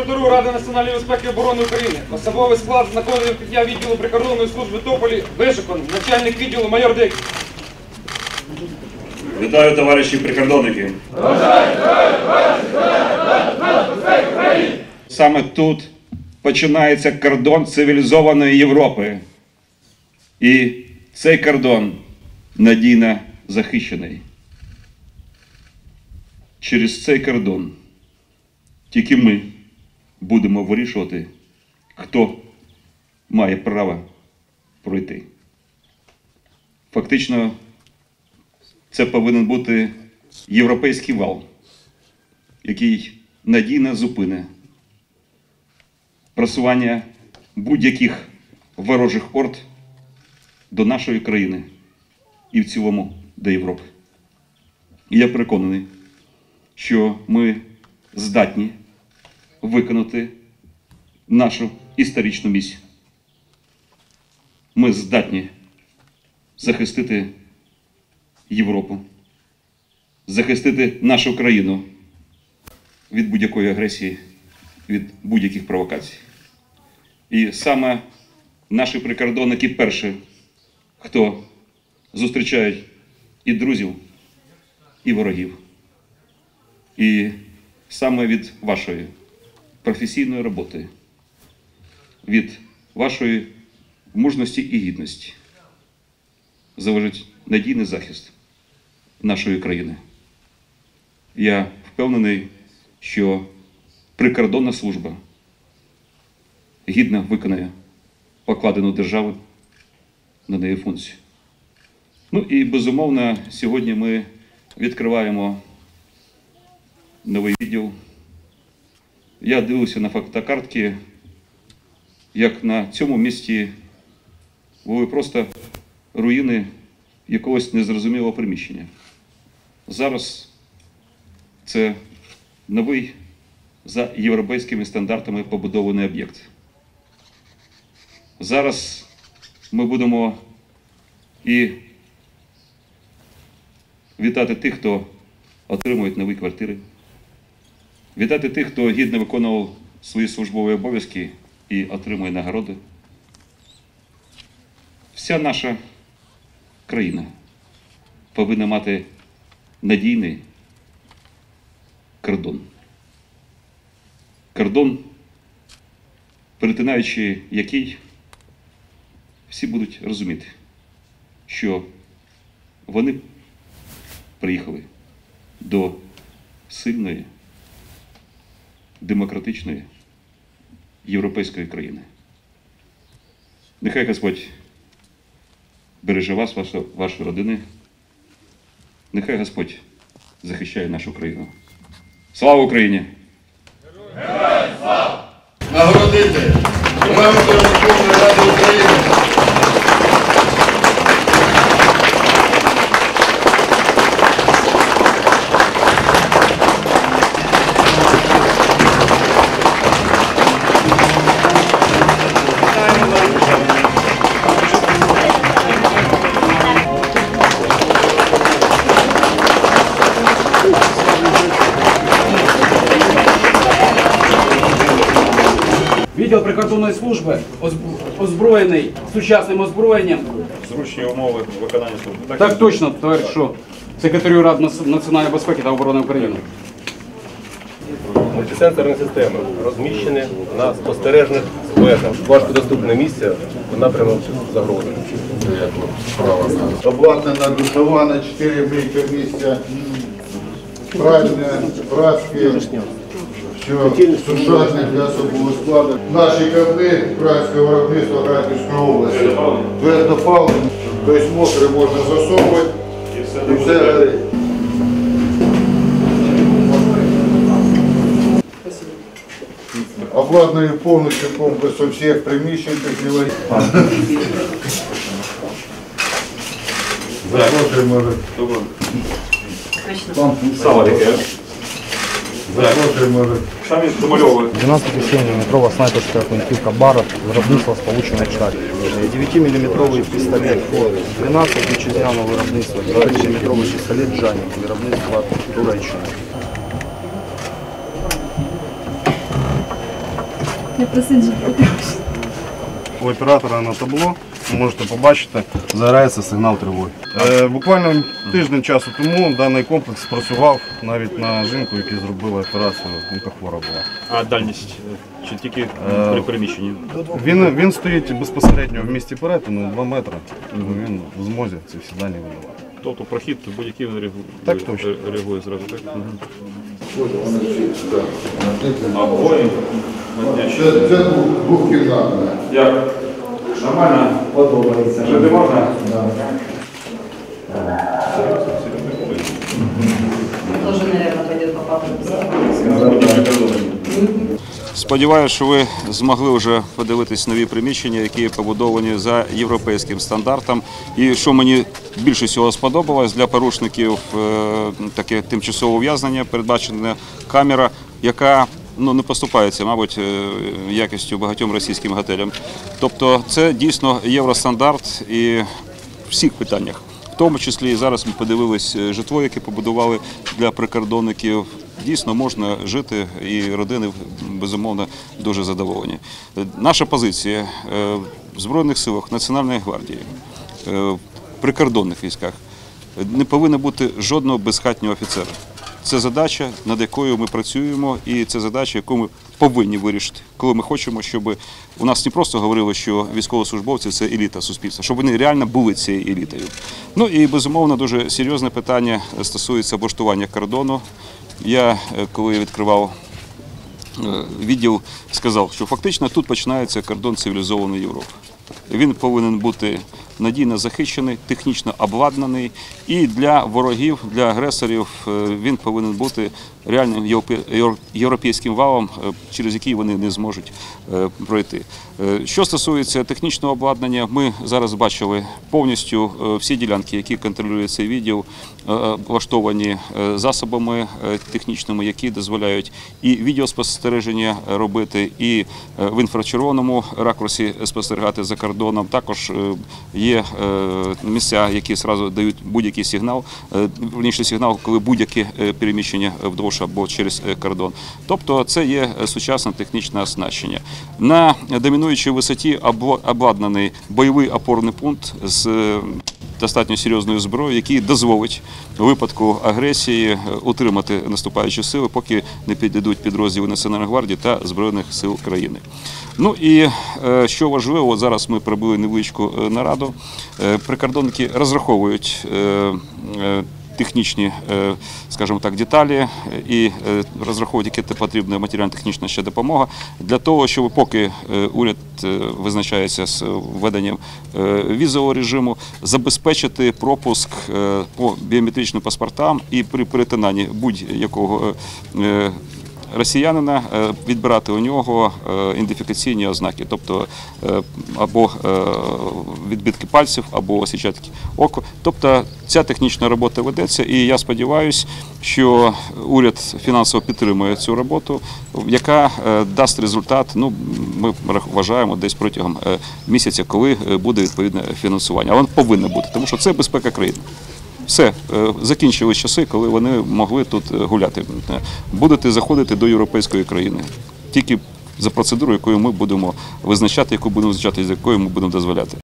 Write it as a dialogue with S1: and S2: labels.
S1: секретарю Ради національної безпеки і оборони України. Особовий склад знаходить відкриття відділу прикордонної служби Тополі Вишикон, начальник відділу майор Дик.
S2: Вітаю, товариші прикордонники. Саме тут починається кордон цивілізованої Європи. І цей кордон надійно захищений. Через цей кордон тільки ми будемо вирішувати, хто має право пройти. Фактично, це повинен бути європейський вал, який надійно зупине просування будь-яких ворожих орд до нашої країни і в цілому до Європи. І я переконаний, що ми здатні виконати нашу історичну місію. Ми здатні захистити Європу, захистити нашу країну від будь-якої агресії, від будь-яких провокацій. І саме наші прикордонники перші, хто зустрічають і друзів, і ворогів. І саме від вашої професійної роботи, від вашої мужності і гідності залежить надійний захист нашої країни. Я впевнений, що прикордонна служба гідно виконає покладену державу на неї функцію. Ну і безумовно, сьогодні ми відкриваємо новий відділ. Я дивився на фотокартки, як на цьому місці були просто руїни якогось незрозумілого приміщення. Зараз це новий за європейськими стандартами побудований об'єкт. Зараз ми будемо і вітати тих, хто отримує нові квартири, вітати тих, хто гідно виконував свої службові обов'язки і отримує нагороди. Вся наша країна повинна мати надійний кордон. Кордон, перетинаючи який, всі будуть розуміти, що вони приїхали до сильної, демократичної європейської країни. Нехай Господь береже вас, вашу, ваші родини. Нехай Господь захищає нашу країну. Слава Україні!
S3: нагородити Мемором Верховної Ради України.
S4: Відділ прикордонної служби озброєний сучасним озброєнням.
S2: Зручні умови виконання служби.
S4: Так точно, товаришу секретарю Ради національної безпеки та оборони України.
S5: Мультисенсорні системи розміщені на спостережних смертах. Важкодоступне місце в напрямок загрози.
S3: Обладнана душова на 4 мийка місця, пральня, праски, що сушарник для особового складу. Наші кабли українського виробництва Харківської області. Твердопаливні, тобто мокре можна засовувати і все горить. Обладнання повністю комплексом всіх приміщень технологій. Запрошуємо.
S2: Сало таке.
S3: Запрошуємо.
S2: Самі домальовують.
S6: 12-мм снайперская гвинтівка Барретт, виробництва Сполучених Штатів. 9-мм пістолет Форд, 12 вітчизняного виробництва, 9-мм пістолет Джані, виробництва Туреччини.
S7: Я просиджу трохи.
S6: У оператора на табло ви Можете побачити, заграється сигнал тривоги. Е, буквально тиждень часу тому даний комплекс працював навіть на жінку, яка зробила операцію, яка хвора була.
S8: А дальність е, чи тільки при переміщенні?
S6: Він, він стоїть безпосередньо в місті перетину 2 метри. Він в змозі ці всі дані видавати.
S8: Тобто прохід будь-який він реагує,
S6: Так точно.
S8: реагує зразу, так?
S3: Це двох- двохкімнатна.
S2: Як? Нормально? Подобається. Жити можна?
S9: Тоже, наверное, пойдет по папе.
S2: Сподіваюся, що ви змогли вже подивитись нові приміщення, які побудовані за європейським стандартом. І що мені більше всього сподобалось для порушників е, таке тимчасове ув'язнення, передбачена камера, яка ну не поступається, мабуть, е, якістю багатьом російським готелям. Тобто, це дійсно євростандарт і в всіх питаннях. В тому числі зараз ми подивились е, житло, яке побудували для прикордонників. Дійсно можна жити, і родини безумовно дуже задоволені. Е, Наша позиція в Збройних силах Національної гвардії, в прикордонних військах не повинно бути жодного безхатнього офіцера. Це задача, над якою ми працюємо, і це задача, яку ми повинні вирішити, коли ми хочемо, щоб у нас не просто говорили, що військовослужбовці це еліта суспільства, щоб вони реально були цією елітою. Ну і безумовно дуже серйозне питання стосується облаштування кордону. Я е, коли відкривав е, відділ, сказав, що фактично тут починається кордон цивілізованої Європи. Він повинен бути надійно захищений, технічно обладнаний, і для ворогів, для агресорів е, він повинен бути реальним європейським валом, е, через який вони не зможуть е, пройти. Що стосується технічного обладнання, ми зараз бачили повністю всі ділянки, які контролює цей відділ, е, влаштовані е, засобами е, технічними, які дозволяють і відеоспостереження робити, і е, в інфрачервоному ракурсі спостерігати за кордоном. Також е, є е, місця, які зразу дають будь-який сигнал, е, верніше сигнал, коли будь-яке е, переміщення вдовж або через е, кордон. Тобто це є е, сучасне технічне оснащення. На домінуючій висоті обла- обладнаний бойовий опорний пункт з е, достатньо серйозною зброєю, який дозволить у випадку агресії е, утримати наступаючі сили, поки не підійдуть підрозділи Національної гвардії та Збройних сил країни. Ну і е, що важливо, зараз ми прибули невеличку е, нараду. Прикордонники розраховують. Технічні, е, скажімо так, деталі е, і е, розраховують, яка потрібна матеріально-технічна ще допомога для того, щоб поки уряд визначається з введенням візового режиму, забезпечити пропуск по біометричним паспортам і при перетинанні будь-якого росіянина е, відбирати у нього е, ідентифікаційні ознаки, тобто е, або відбитки пальців, або осічатки око. Тобто ця технічна робота ведеться, і я сподіваюся, що уряд фінансово підтримує цю роботу, яка дасть результат. Ну ми вважаємо десь протягом місяця, коли буде відповідне фінансування. А воно повинно бути, тому що це безпека країни. Все, закінчились закінчили часи, коли вони могли тут е, гуляти. Е, Будете заходити до європейської країни. Тільки за процедурою, якою ми будемо визначати, яку будемо визначати, з якою ми будемо дозволяти.